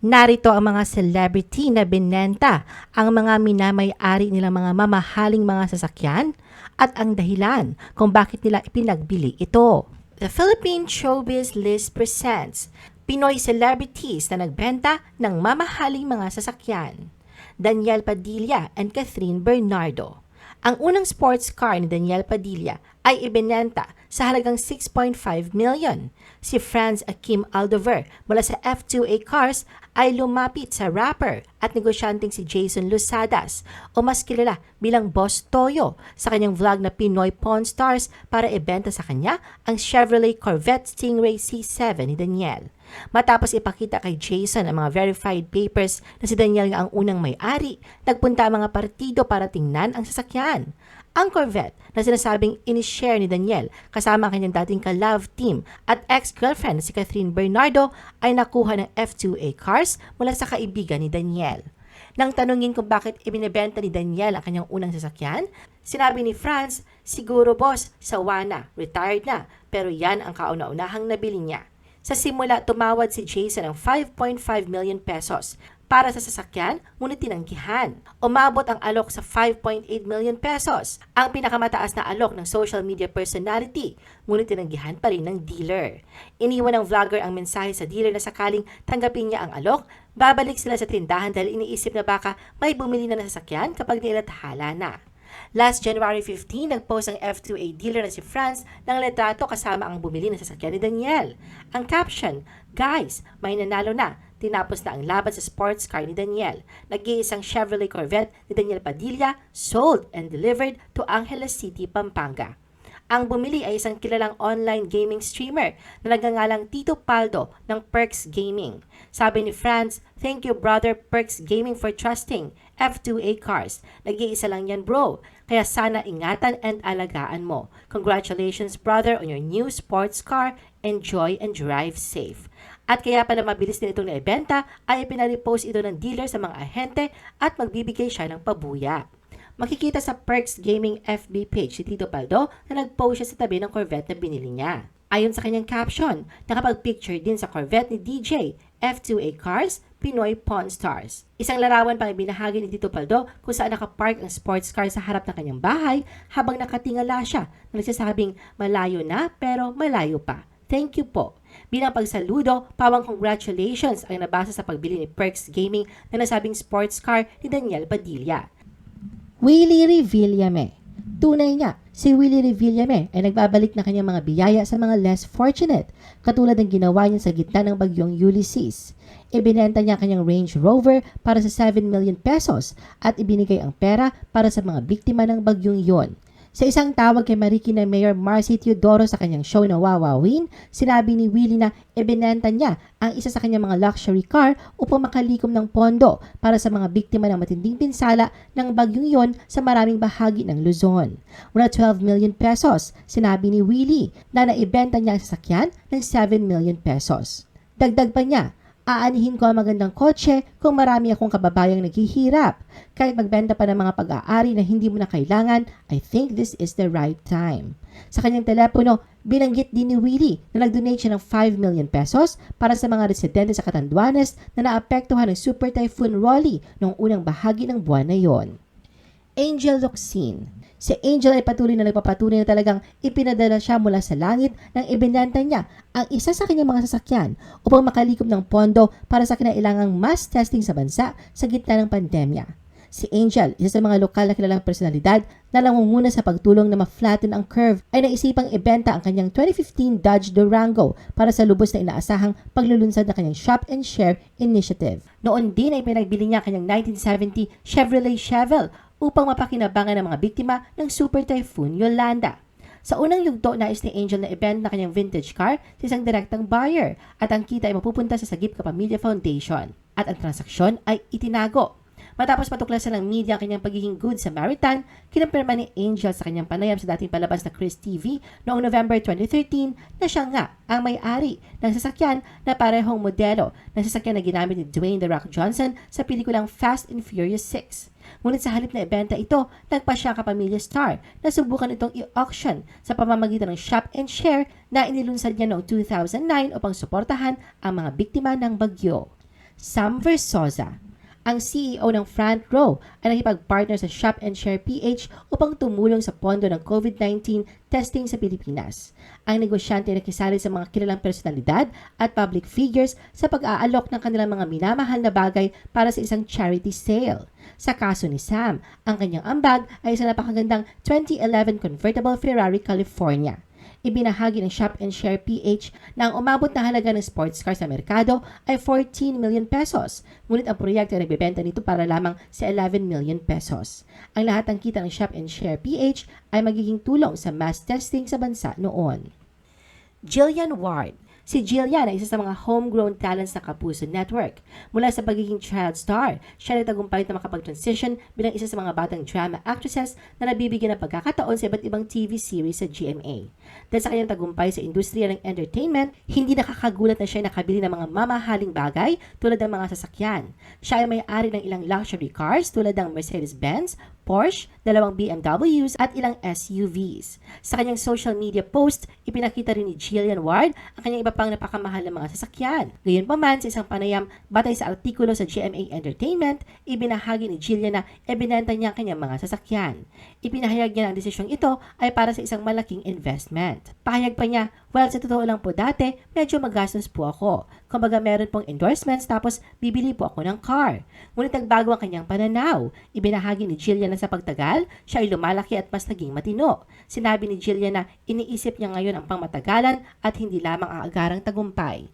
Narito ang mga celebrity na binenta ang mga minamay-ari nilang mga mamahaling mga sasakyan at ang dahilan kung bakit nila ipinagbili ito. The Philippine Showbiz List presents Pinoy celebrities na nagbenta ng mamahaling mga sasakyan. Daniel Padilla and Catherine Bernardo. Ang unang sports car ni Daniel Padilla ay ibinenta sa halagang 6.5 million. Si Franz Akim Aldover mula sa F2A Cars ay lumapit sa rapper at negosyanteng si Jason Lusadas o mas kilala bilang Boss Toyo sa kanyang vlog na Pinoy Pawn Stars para ibenta sa kanya ang Chevrolet Corvette Stingray C7 ni Daniel. Matapos ipakita kay Jason ang mga verified papers na si Daniel nga ang unang may-ari, nagpunta ang mga partido para tingnan ang sasakyan. Ang Corvette na sinasabing inishare ni Daniel kasama ang kanyang dating ka-love team at ex-girlfriend si Catherine Bernardo ay nakuha ng F2A cars mula sa kaibigan ni Daniel. Nang tanungin kung bakit ibinebenta ni Daniel ang kanyang unang sasakyan, sinabi ni Franz, siguro boss, sawa na, retired na, pero yan ang kauna-unahang nabili niya. Sa simula, tumawad si Jason ng 5.5 million pesos para sa sasakyan, ngunit tinanggihan. Umabot ang alok sa 5.8 million pesos, ang pinakamataas na alok ng social media personality, ngunit tinanggihan pa rin ng dealer. Iniwan ng vlogger ang mensahe sa dealer na sakaling tanggapin niya ang alok, babalik sila sa tindahan dahil iniisip na baka may bumili na ng sasakyan kapag nilathala na. Last January 15, nagpost ang F2A dealer na si Franz ng letrato kasama ang bumili ng sasakyan ni Daniel. Ang caption, Guys, may nanalo na. Tinapos na ang laban sa sports car ni Daniel. Nag-iisang Chevrolet Corvette ni Daniel Padilla sold and delivered to Angeles City, Pampanga. Ang bumili ay isang kilalang online gaming streamer na nagngangalang Tito Paldo ng Perks Gaming. Sabi ni Franz, Thank you brother Perks Gaming for trusting F2A Cars. Nag-iisa lang yan bro. Kaya sana ingatan and alagaan mo. Congratulations brother on your new sports car. Enjoy and drive safe. At kaya pala mabilis din itong naibenta ay ipinaripost ito ng dealer sa mga ahente at magbibigay siya ng pabuya makikita sa Perks Gaming FB page si Tito Paldo na nag-post siya sa tabi ng Corvette na binili niya. Ayon sa kanyang caption, nakapag-picture din sa Corvette ni DJ, F2A Cars, Pinoy Pawn Stars. Isang larawan pang ibinahagi ni Tito Paldo kung saan nakapark ang sports car sa harap ng kanyang bahay habang nakatingala siya na nagsasabing malayo na pero malayo pa. Thank you po. Bilang pagsaludo, pawang congratulations ang nabasa sa pagbili ni Perks Gaming na nasabing sports car ni Daniel Padilla. Willie Revillame. Tunay nga, si Willie Revillame ay nagbabalik na kanyang mga biyaya sa mga less fortunate, katulad ng ginawa niya sa gitna ng bagyong Ulysses. Ibinenta niya kanyang Range Rover para sa 7 million pesos at ibinigay ang pera para sa mga biktima ng bagyong yon. Sa isang tawag kay Marikina Mayor Marcy Teodoro sa kanyang show na Wawawin, sinabi ni Willie na ibinenta niya ang isa sa kanyang mga luxury car upang makalikom ng pondo para sa mga biktima ng matinding pinsala ng bagyong yon sa maraming bahagi ng Luzon. Mula 12 million pesos, sinabi ni Willie na naibenta niya ang sasakyan ng 7 million pesos. Dagdag pa niya, aanihin ko ang magandang kotse kung marami akong kababayang naghihirap. Kahit magbenta pa ng mga pag-aari na hindi mo na kailangan, I think this is the right time. Sa kanyang telepono, binanggit din ni Willie na nag-donate siya ng 5 million pesos para sa mga residente sa Catanduanes na naapektuhan ng Super Typhoon Rolly noong unang bahagi ng buwan na yon. Angel Locsin. Si Angel ay patuloy na nagpapatunay na talagang ipinadala siya mula sa langit nang ibinenta niya ang isa sa kanyang mga sasakyan upang makalikom ng pondo para sa kinailangang mass testing sa bansa sa gitna ng pandemya. Si Angel, isa sa mga lokal na kilalang personalidad na nangunguna sa pagtulong na ma-flatten ang curve, ay naisipang ibenta ang kanyang 2015 Dodge Durango para sa lubos na inaasahang paglulunsad ng kanyang Shop and Share initiative. Noon din ay pinagbili niya ang kanyang 1970 Chevrolet Chevelle upang mapakinabangan ng mga biktima ng Super Typhoon Yolanda. Sa unang yugto, nais ni Angel na event na kanyang vintage car sa isang direktang buyer at ang kita ay mapupunta sa Sagip Kapamilya Foundation at ang transaksyon ay itinago. Matapos matuklasan ng media ang kanyang pagiging good Samaritan, kinampirma ni Angel sa kanyang panayam sa dating palabas na Chris TV noong November 2013 na siya nga ang may-ari ng sasakyan na parehong modelo ng sasakyan na ginamit ni Dwayne The Rock Johnson sa pelikulang Fast and Furious 6. Ngunit sa halip na ibenta ito, nagpa siya kapamilya star na subukan itong i-auction sa pamamagitan ng shop and share na inilunsad niya noong 2009 upang suportahan ang mga biktima ng bagyo. Sam Versosa. Ang CEO ng Front Row ay nakipag-partner sa Shop and Share PH upang tumulong sa pondo ng COVID-19 testing sa Pilipinas. Ang negosyante ay nakisali sa mga kilalang personalidad at public figures sa pag-aalok ng kanilang mga minamahal na bagay para sa isang charity sale. Sa kaso ni Sam, ang kanyang ambag ay isang napakagandang 2011 convertible Ferrari California ibinahagi ng Shop and Share PH na ang umabot na halaga ng sports car sa merkado ay 14 million pesos. Ngunit ang proyekto ay nagbebenta nito para lamang sa 11 million pesos. Ang lahat ng kita ng Shop and Share PH ay magiging tulong sa mass testing sa bansa noon. Jillian Ward Si Jillian ay isa sa mga homegrown talents ng Kapuso Network. Mula sa pagiging child star, siya ay tagumpay na makapag-transition bilang isa sa mga batang drama actresses na nabibigyan ng pagkakataon sa iba't ibang TV series sa GMA. Dahil sa kanyang tagumpay sa industriya ng entertainment, hindi nakakagulat na siya ay nakabili ng mga mamahaling bagay tulad ng mga sasakyan. Siya ay may-ari ng ilang luxury cars tulad ng Mercedes-Benz, Porsche, dalawang BMWs at ilang SUVs. Sa kanyang social media post, ipinakita rin ni Jillian Ward ang kanyang iba pang napakamahal na mga sasakyan. Gayunpaman, sa isang panayam batay sa artikulo sa GMA Entertainment, ibinahagi ni Jillian na ebinenta niya ang kanyang mga sasakyan. Ipinahayag niya na ang desisyong ito ay para sa isang malaking investment. Pahayag pa niya, well, sa totoo lang po dati, medyo magastos po ako. Kumbaga meron pong endorsements tapos bibili po ako ng car. Ngunit nagbago ang kanyang pananaw. Ibinahagi ni Jillian na sa pagtagal, siya ay lumalaki at mas naging matino. Sinabi ni Jillian na iniisip niya ngayon ang pangmatagalan at hindi lamang ang agarang tagumpay.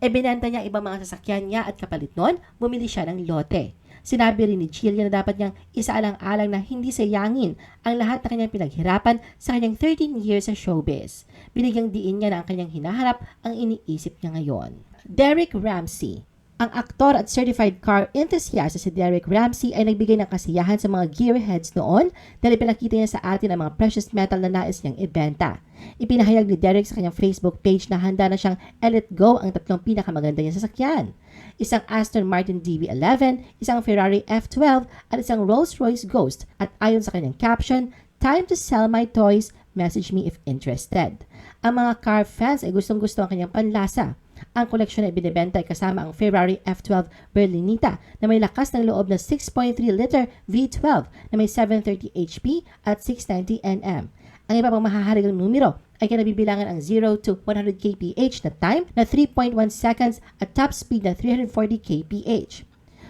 Ebinenta niya ang ibang mga sasakyan niya at kapalit nun, bumili siya ng lote. Sinabi rin ni Jillian na dapat niyang isaalang-alang na hindi sayangin ang lahat na kanyang pinaghirapan sa kanyang 13 years sa showbiz. Binigyang diin niya na ang kanyang hinaharap ang iniisip niya ngayon. Derek Ramsey ang aktor at certified car enthusiast si Derek Ramsey ay nagbigay ng kasiyahan sa mga gearheads noon dahil pinakita niya sa atin ang mga precious metal na nais niyang ibenta. Ipinahayag ni Derek sa kanyang Facebook page na handa na siyang let go ang tatlong pinakamaganda niyang sasakyan. Isang Aston Martin DB11, isang Ferrari F12 at isang Rolls-Royce Ghost at ayon sa kanyang caption, Time to sell my toys, message me if interested. Ang mga car fans ay gustong gusto ang kanyang panlasa. Ang koleksyon ay binibenta ay kasama ang Ferrari F12 Berlinita na may lakas ng loob na 6.3 liter V12 na may 730 HP at 690 Nm. Ang iba pang mahahalagang numero ay kinabibilangan ang 0 to 100 kph na time na 3.1 seconds at top speed na 340 kph.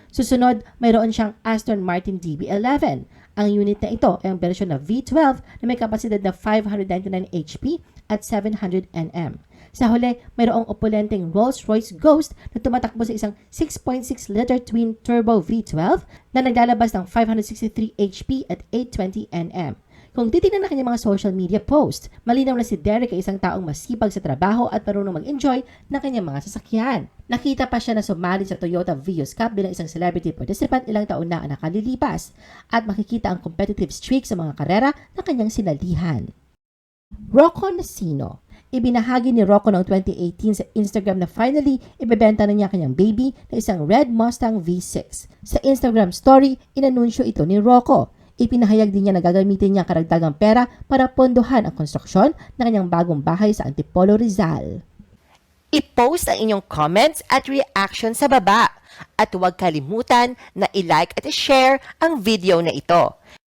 Susunod, mayroon siyang Aston Martin DB11. Ang unit na ito ay ang version na V12 na may kapasidad na 599 HP at 700 Nm. Sa huli, mayroong opulenteng Rolls-Royce Ghost na tumatakbo sa isang 6.6 liter twin turbo V12 na naglalabas ng 563 HP at 820 Nm. Kung titignan na kanyang mga social media post, malinaw na si Derek ay isang taong masipag sa trabaho at marunong mag-enjoy ng kanyang mga sasakyan. Nakita pa siya na sumali sa Toyota Vios Cup bilang isang celebrity participant ilang taon na ang nakalilipas at makikita ang competitive streak sa mga karera na kanyang sinalihan. Rocco Nasino Ibinahagi ni Rocco noong 2018 sa Instagram na finally ibebenta na niya kanyang baby na isang red Mustang V6. Sa Instagram story, inanunsyo ito ni Rocco. Ipinahayag din niya na gagamitin niya karagdagang pera para pondohan ang konstruksyon ng kanyang bagong bahay sa Antipolo Rizal. I-post ang inyong comments at reaction sa baba. At huwag kalimutan na i-like at i-share ang video na ito.